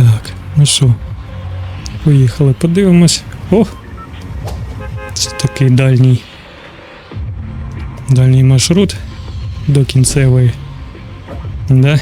Так, ну що, поїхали, подивимось. О! Це такий дальній. Дальній маршрут до кінцевої. Да?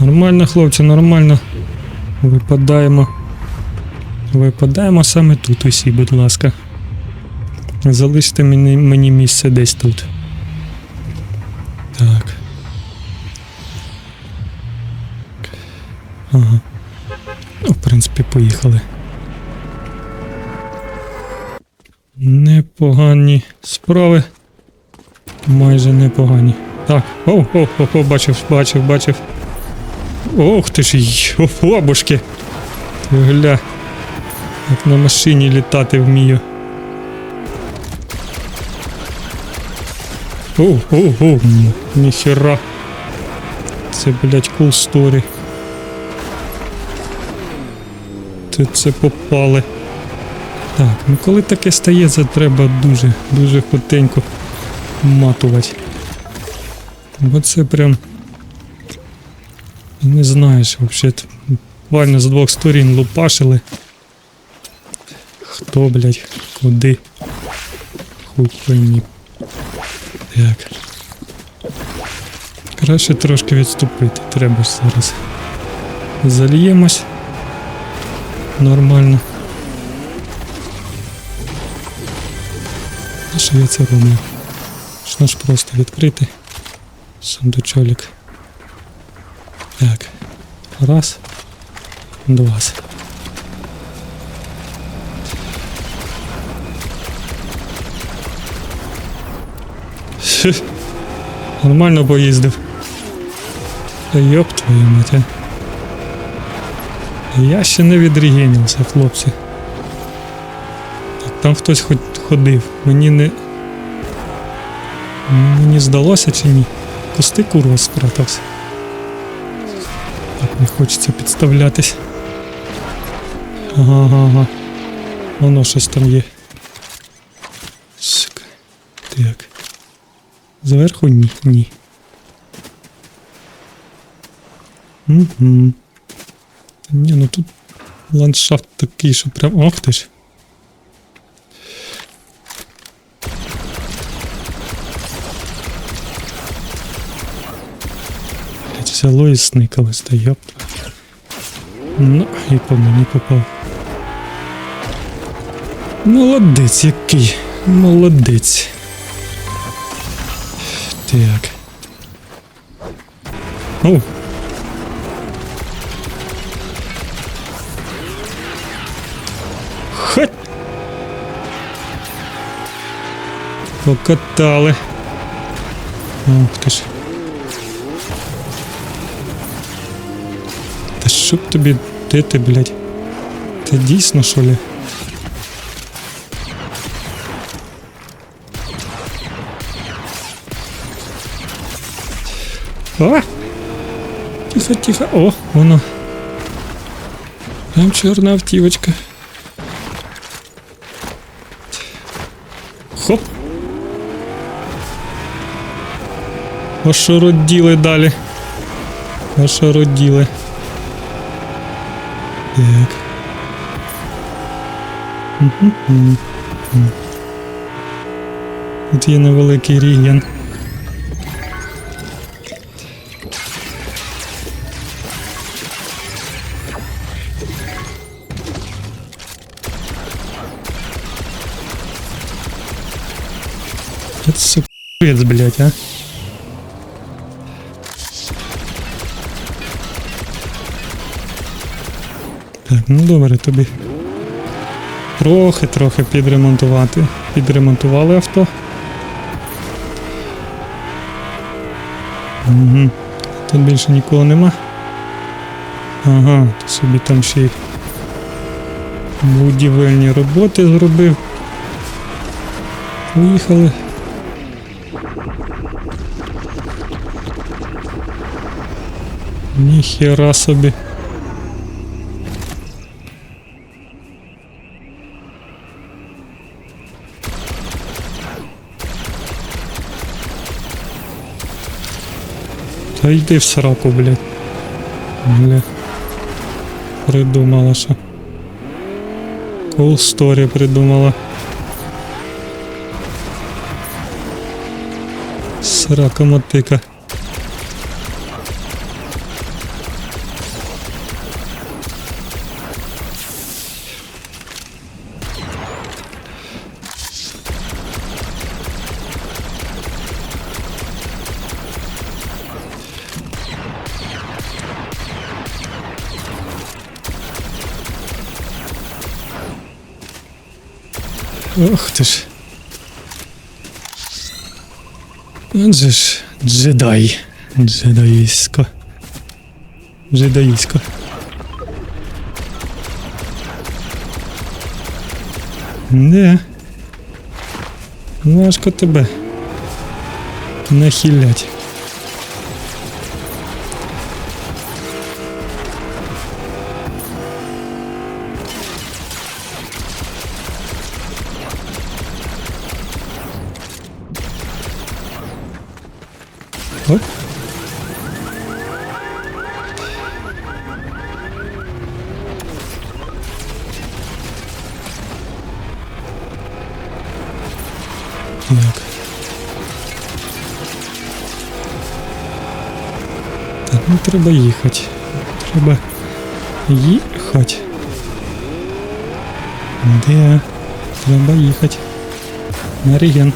Нормально, хлопці, нормально. Випадаємо. Випадаємо саме тут усі, будь ласка. Залиште мені, мені місце десь тут. Так. Ага. Принципі, поїхали. Непогані справи. Майже непогані. Так. О, о, о, о, бачив, бачив, бачив. Ох ти ж й, о, Гля. Як на машині літати вмію. О, о, о, ніхера. Це, блядь, cool story. Ти це попали. Так, ну коли таке стається, треба дуже, дуже хотенько матувати. Бо це прям. Не знаєш, взагалі. Буквально з двох сторін лупашили. Хто, блядь, куди? Хуй поймі. Так. Краще трошки відступити. Треба ж зараз. Зальємось. Нормально. А що я це роблю? Що ж просто відкрити. Сундучолік. Так. Раз. Два. Нормально поїздив. Йоп твою мать, а. Я ще не відрегенився, хлопці. Там хтось ходив. Мені не. Мені здалося чи ні? Пусти курва спрятався. Так, не хочеться підставлятись. Ага, ага, ага. Воно щось там є. Сука. Так. Зверху ні, ні. Угу. Ні, ну тут ландшафт такий, що прям. Ох ти ж. Село і сникалось, та йоп. Ну, і по мені попав. Молодець який. Молодець. Так. О. Покатали. Ух ти ж. Та що б тобі, де ти, блядь? Ти дійсно, що ли? О! Тихо, тихо. О, воно. Там чорна автівочка. Хоп. А що роділи далі? А що роділи? Так. Тут є невеликий регіон. Это сука, блядь, а. Ну добре, тобі. Трохи, трохи підремонтувати. Підремонтували авто. Угу. Тут більше нікого нема. Ага, ти собі там ще й будівельні роботи зробив. Поїхали. Ніхера собі. Та йди в сраку, блядь. Бля. придумала, що. Story придумала. Срака мотика. Ох ти ж. Он же ж джедай. Джедаїсько. Джедаїсько. Не. Важко тебе. Нахилять. Так. Так, ну треба їхати. Треба їхати. Де? Треба їхати. На реген.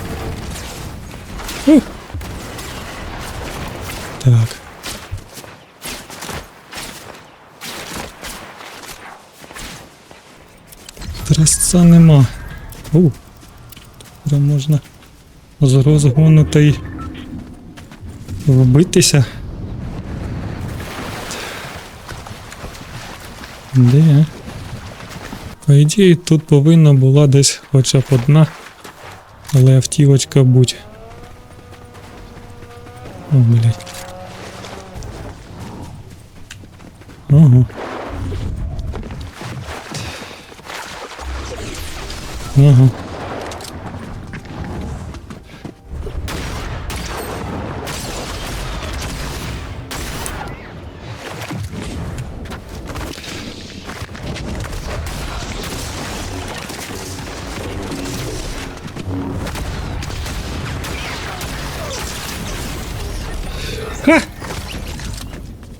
Ух. Так. Трасця нема. У. Тепер можна З розгону та вбитися. Де? По ідеї, тут повинна була десь хоча б одна, але автівочка будь. О, блядь. Ага. Ага.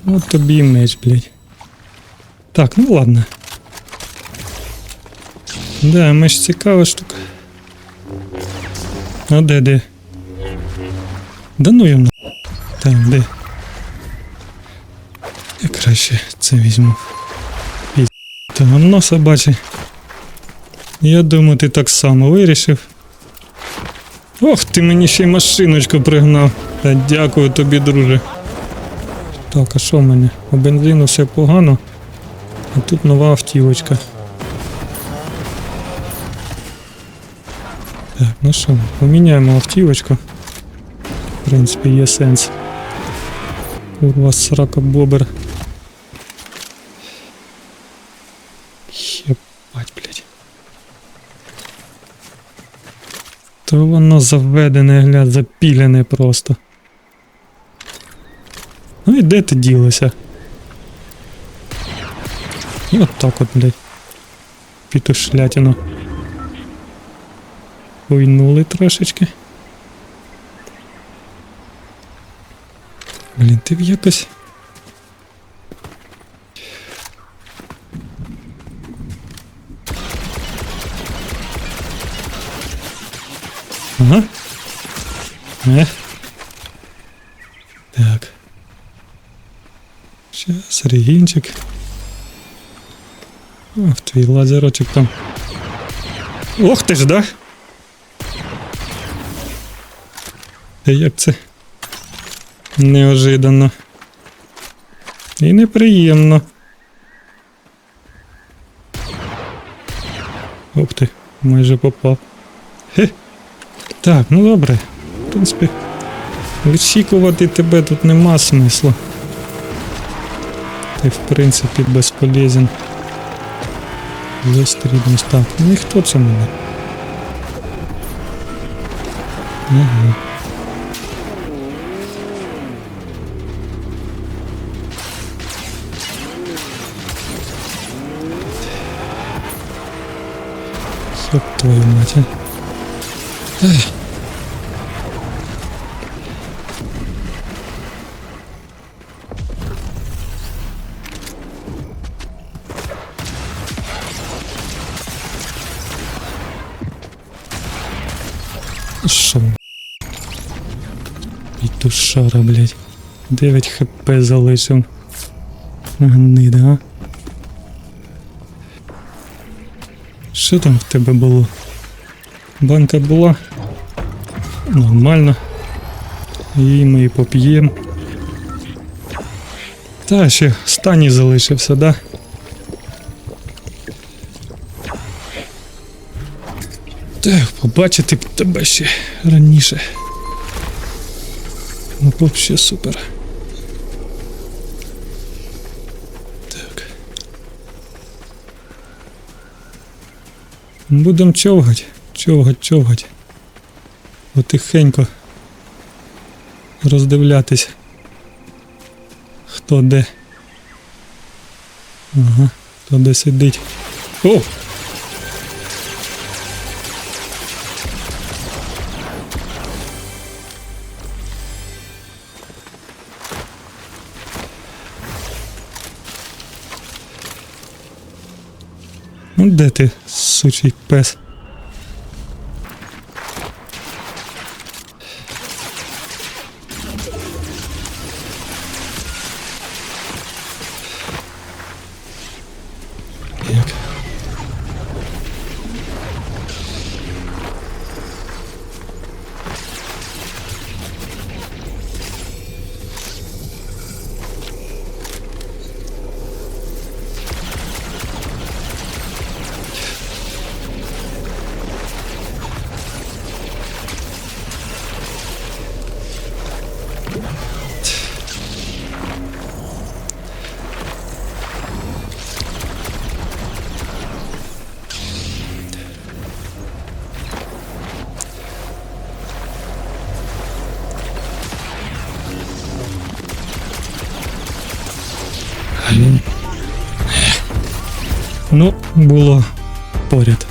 От тобі і меч, блядь. Так, ну ладно. Да, меч цікава штука. А де, де? Да ну йому. Так, де? Я краще це візьму. І та гамно собаче. Я думаю, ти так само вирішив. Ох, ти мені ще й машиночку пригнав. Та дякую тобі, друже. Так, а що в мене? По бензину все погано. А тут нова автівочка. Так, ну що, поміняємо автівочку. В принципі, є сенс. Курва, срака бобер. Єбать, блядь. То воно заведене, гля, запілене просто. Ну і де ти ділося? І от так от, блядь. Пітушлятину. Пойнули трошечки. Блін, ти б якось. Ага. Е. Так. Сейчас регінчик. Ох, твій лазерочок там. Ох ти ж, да? Та як це? Неожиданно. І неприємно. Ух ти, майже попав. Хе. Так, ну добре. В принципі, вичікувати тебе тут нема смислу. И в принципе бесполезен Є стрібність. Так, ну Никто це мене. Угу. Ёб твою мать, а. Эх. Шо? Петушара, блядь. 9 хп залишив. Гнида, а? Що там в тебе було? Банка була? Нормально. Її ми і поп'ємо. Та ще стані залишився, да? Так, побачити тебе ще раніше. Ну, взагалі супер. Так. Будем човгать, човгать, човгать. Потихенько роздивлятись. Хто де. Ага, хто де сидить. О! Ну де ти, сучий пес? Було поряд.